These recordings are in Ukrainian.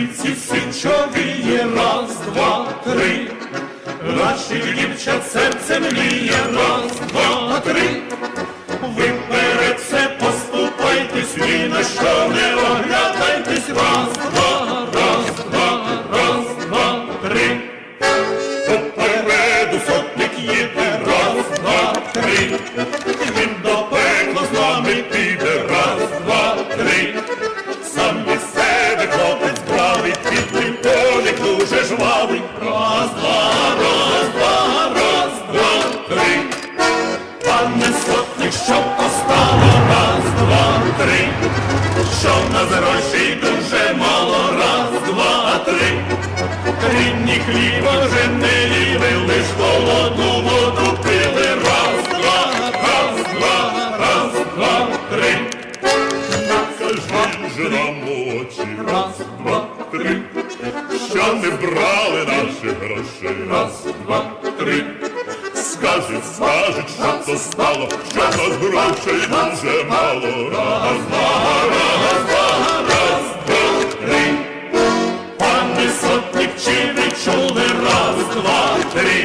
вінці січові, раз, два, три. наші дівчат серце мліє, Що в нас грошей дуже мало, раз, два, три. Рідні хліба вже не їли, лиш холодну воду пили. Раз, два, раз, два, раз, два, три. Скажи же нам очі, Раз, два, три, що не брали наших грошей. раз, два, три. Скажуть, скажуть, що то стало, що нас грошей дуже мало. раз-два-три, Пане сотник, чи ви чули раз, два, три,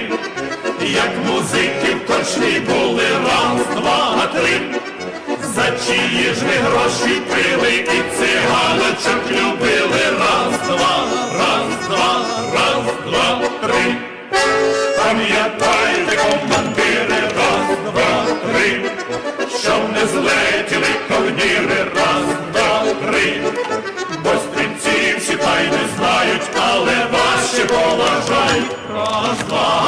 як музики в корчмі були раз, два, три, за чиї ж ви гроші пили і циганочок Прослав.